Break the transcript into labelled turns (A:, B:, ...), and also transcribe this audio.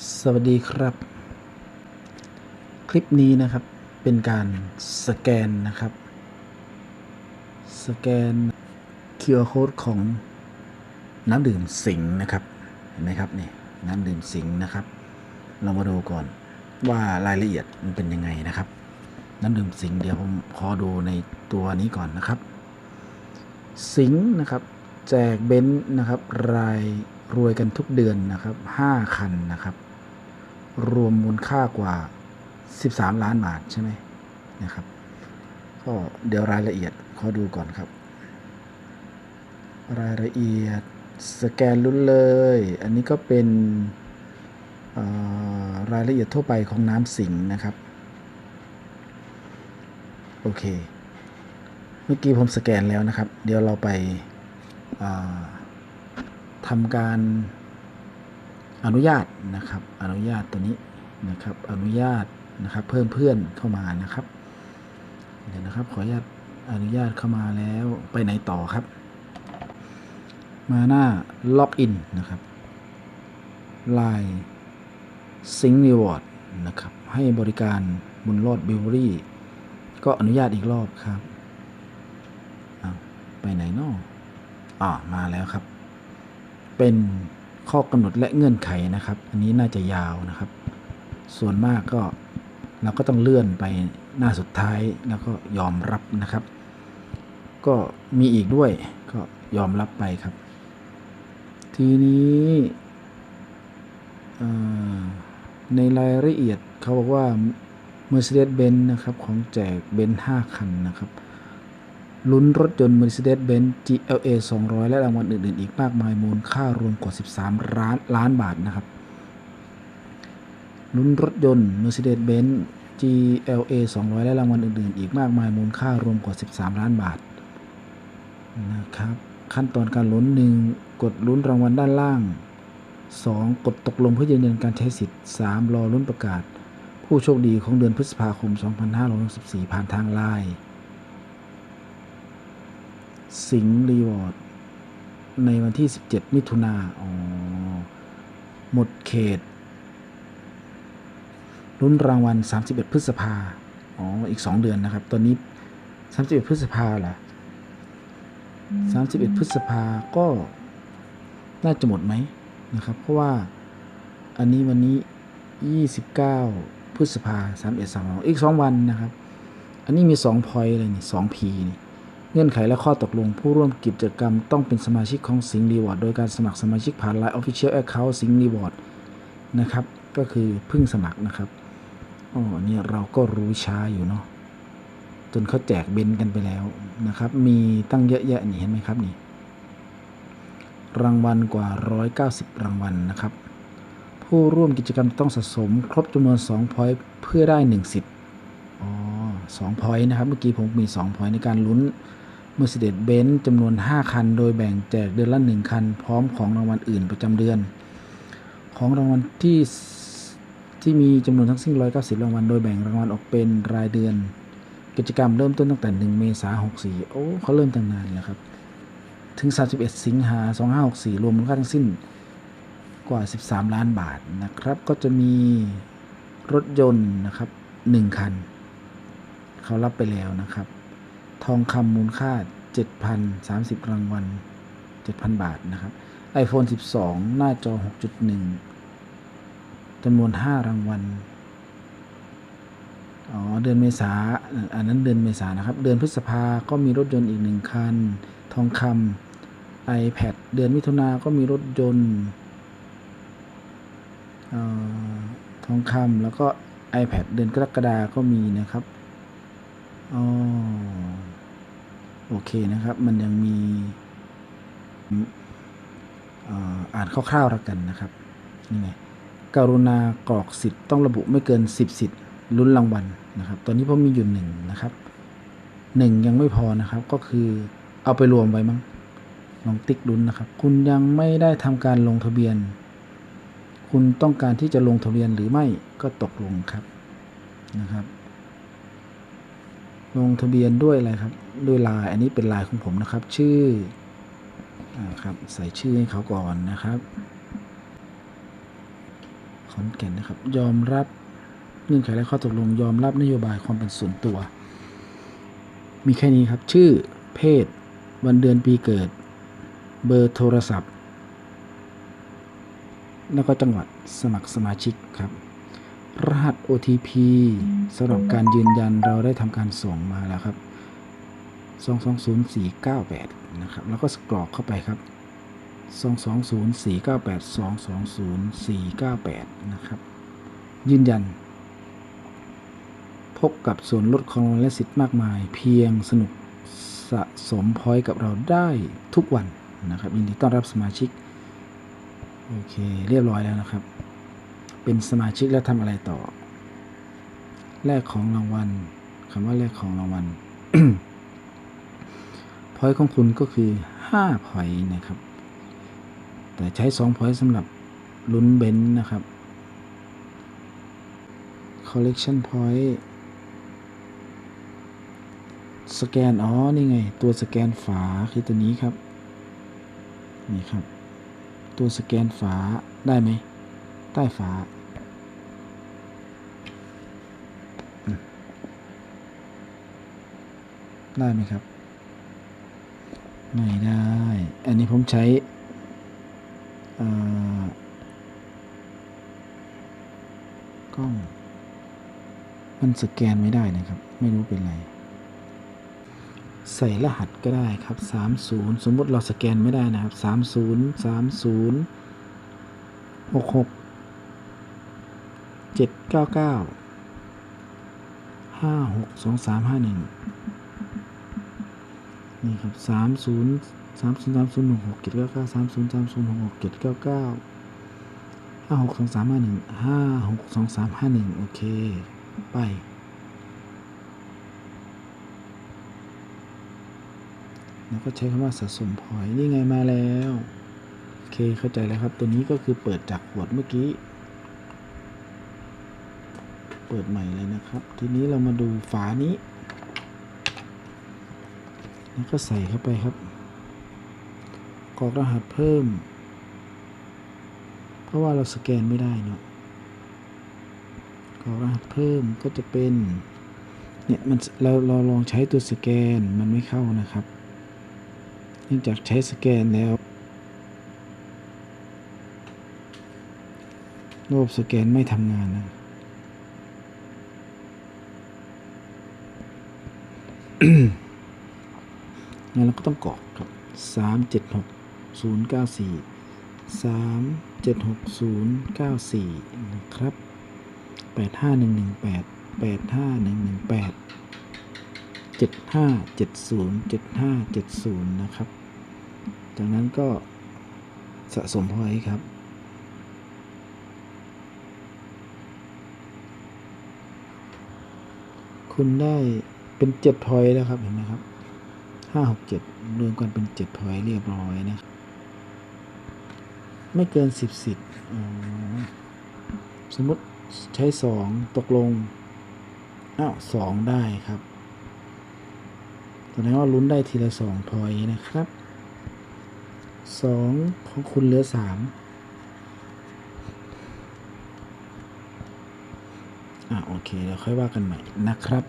A: สวัสดีครับ คลิปนี้นะครับเป็นการสแกนนะครับ สแกน QR code ของน้ำดื่มสิงห์นะครับเห็นไหมครับนี่น้ำดื่มสิงห์นะครับ เรามาดูก่อนว่ารายละเอียดมันเป็นยังไงนะครับ น้ำดื่มสิงห์เดี๋ยวผมขอดูในตัวนี้ก่อนนะครับ สิงห์นะครับ แจกเบนซ์นะครับราย รวยกันทุกเดือนนะครับ 5 คันนะครับ รวมมูลค่ากว่า 13 ล้านบาทใช่ไหมนะครับ ก็เดี๋ยวรายละเอียดขอดูก่อนครับ รายละเอียดสแกนลุ้นเลย อันนี้ก็เป็นรายละเอียดทั่วไปของน้ำสิงนะครับ โอเค เมื่อกี้ผมสแกนแล้วนะครับ เดี๋ยวเราไปอ่า ทำการอนุญาตนะครับ อนุญาตตัวนี้นะครับ อนุญาตนะครับ เพิ่มเพื่อนเข้ามานะครับ เดี๋ยวนะครับ ขออนุญาตอนุญาตเข้ามาแล้วไปไหนต่อครับ มาหน้าล็อกอินนะครับ Line Sync Reward นะครับ ให้บริการบุญรอดบิวเบอรี่ ก็อนุญาตอีกรอบครับ ไปไหนนาะอ่ามาแล้วครับ เป็นข้อกำหนดและเงื่อนไขนะครับ อันนี้น่าจะยาวนะครับ ส่วนมากก็เราก็ต้องเลื่อนไปหน้าสุดท้ายแล้วก็ยอมรับนะครับ ก็มีอีกด้วยก็ยอมรับไปครับ ทีนี้ในรายละเอียดเขาบอกว่า Mercedes-Benz นะครับ ของแจกเบนซ์5คันนะครับ ลุ้นรถยนต์ Mercedes-Benz GLA 200 และรางวัลอื่น ๆ อีกมากมายมูลค่ารวมกว่า 13 ล้านล้านบาทนะครับ ลุ้นรถยนต์ Mercedes-Benz GLA 200 และรางวัลอื่น ๆ อีกมากมายมูลค่ารวมกว่า 13 ล้านบาทนะครับขั้นตอนการลุ้น 1 กดลุ้นรางวัลด้านล่าง 2 กดตกลงเพื่อยืนยันการใช้สิทธิ์ 3 รอลุ้นประกาศ ผู้โชคดีของเดือนพฤษภาคม 2564 ผ่านทางไลน์ สิงห์รีวอร์ด ในวันที่ 17 มิถุนาอ๋อ หมดเขตลุ้นรางวัล 31 พฤษภาอ๋อ อีก 2 เดือนนะครับ ตอนนี้ 31 พฤษภาเหรอ31 พฤษภาก็น่าจะหมดไหมนะครับ เพราะว่าอันนี้วันนี้ 29 พฤษภา31 3อีก 2 วันนะครับ อันนี้มี 2 พอยต์เลยนี่2 P นี่ เงื่อนไขและข้อตกลง ผู้ร่วมกิจกรรมต้องเป็นสมาชิกของสิงห์รีวอร์ดโดยการสมัครสมาชิกผ่าน Line Official Account สิงห์รีวอร์ดนะครับ ก็คือเพิ่งสมัครนะครับอ๋อเนี่ยเราก็รู้ช้าอยู่เนาะจนเขาแจกเบนกันไปแล้วนะครับ มีตั้งเยอะแยะนี่เห็นไหมครับนี่ รางวัลกว่า 190 รางวัลนะครับ ผู้ร่วมกิจกรรมต้องสะสม ครบจำนวน2 point เพื่อได้1สิทธิ์อ๋อสองพอยต์นะครับ เมื่อกี้ผมมี2พอยต์ในการลุ้น Mercedes-Benz จำนวน 5 คัน โดยแบ่งแจกเดือนละ 1 คัน พร้อมของรางวัลอื่นประจำเดือน ของรางวัลที่ที่มีจำนวนทั้งสิ้น 190 รางวัล โดยแบ่งรางวัลออกเป็นรายเดือน กิจกรรมเริ่มต้นตั้งแต่ 1 เมษายน 64 โอ้เขาเริ่มตั้งนานแล้วครับ ถึง 31 สิงหา 2564 รวมมูลค่าทั้งสิ้นกว่า 13 ล้านบาทนะครับ ก็จะมีรถยนต์นะครับ 1 คัน เขารับไปแล้วนะครับ ทองคำมูลค่า 7,030 รางวัล 7,000 บาทนะครับ iPhone 12 หน้าจอ 6.1จำนวน 5 รางวัล อ๋อ เดือนเมษาอันนั้นเดือนเมษานะครับ เดือนพฤษภาก็มีรถยนต์อีกหนึ่งคัน ทองคำ iPad เดือนมิถุนาก็มีรถยนต์อทองคำแล้วก็ iPad เดือนกรกฎาก็มีนะครับ อ๋อ โอเคนะครับ มันยังมีอ่านคร่าวๆแล้วกันนะครับนี่ไงกรุณากรอกสิทธิ์ต้องระบุไม่เกิน 10 สิทธิ์ลุ้นรางวัลนะครับ ตอนนี้ผมมีอยู่หนึ่งนะครับหนึ่งยังไม่พอนะครับ ก็คือเอาไปรวมไว้มั้งลองติ๊กลุ้นนะครับ คุณยังไม่ได้ทำการลงทะเบียน คุณต้องการที่จะลงทะเบียนหรือไม่ก็ตกลงครับนะครับ ลงทะเบียนด้วยอะไรครับ ด้วยลน์อันนี้เป็นลน์ของผมนะครับ ชื่ออครับใส่ชื่อให้เขาก่อนนะครับขอนแก่นนะครับ ยอมรับเงื่อนไขและข้อตกลงยอมรับนโยบายความเป็นส่วนตัว มีแค่นี้ครับ ชื่อ เพศ วันเดือนปีเกิด เบอร์โทรศัพท์ แล้วก็จังหวัดสมัครสมาชิกครับ รหัส OTP สำหรับการยืนยันเราได้ทำการส่งมาแล้วครับ 220498 นะครับ แล้วก็สกรอกเข้าไปครับ 220498 220498 นะครับ ยืนยัน พบกับส่วนลดของรางวัลและสิทธิ์มากมาย เพียงสนุกสะสมพอยกับเราได้ทุกวันนะครับยินดีต้อนรับสมาชิก โอเค เรียบร้อยแล้วนะครับ เป็นสมาชิกแล้วทำอะไรต่อ แลกของรางวัลคำว่าแลกของรางวัล อยต์ของคุณก็คือ5พอยต์นะครับ แต่ใช้2พอยต์สำหรับลุ้นเบนซ์นะครับ collection point สแกน อ๋อ นี่ไง ตัวสแกนฝาคือตัวนี้ครับ นี่ครับ ตัวสแกนฝาได้ไหม ใต้ฝา ได้ไหมครับ ไม่ได้ อันนี้ผมใช้กล้อง มันสแกนไม่ได้นะครับ ไม่รู้เป็นไร ใส่รหัสก็ได้ครับ 30 สมมติเราสแกนไม่ได้นะครับ 30 30 66 799 56 2351 นี่ครับ30 30 30 66 799 30 30 66 799 56 2351 56 2351โอเค ไป แล้วก็ใช้คำว่าสะสมพอยนี่ไงมาแล้ว โอเคเข้าใจแล้วครับ ตัวนี้ก็คือเปิดจากขวดเมื่อกี้ เปิดใหม่เลยนะครับ ทีนี้เรามาดูฝานี้ แล้วก็ใส่เข้าไปครับกรอกรหัสเพิ่ม เพราะว่าเราสแกนไม่ได้เนาะกรอกรหัสเพิ่มก็จะเป็นเนี่ยมันเราเราลองใช้ตัวสแกนมันไม่เข้านะครับเนื่องจากใช้สแกนแล้วระบบสแกนไม่ทำงานนะ งั้นเราก็ต้องกรอกครับสามเจ็ดหกศูนย์เก้าสี่สามเจ็ดหกศูนย์เก้าสี่นะครับแปดห้าหนึ่งหนึ่งแปดแปดห้าหนึ่งหนึ่งแปดเจ็ดห้าเจ็ดศูนย์เจ็ดห้าเจ็ดศูนย์นะครับ จากนั้นก็สะสมพอยครับคุณได้เป็นเจ็ดพอยแล้วครับ เห็นไหมครับ ห้าหกเจ็ดรวมกันเป็นเจ็ดพอยต์เรียบร้อยนะ ไม่เกินสิบสิทธิ์สมมติใช้สองตกลง อ้าวสองได้ครับแสดงว่าลุ้นได้ทีละสองพอยต์นะครับสองของคุณเหลือสามอะโอเคเดี๋ยวค่อยว่ากันใหม่นะครับ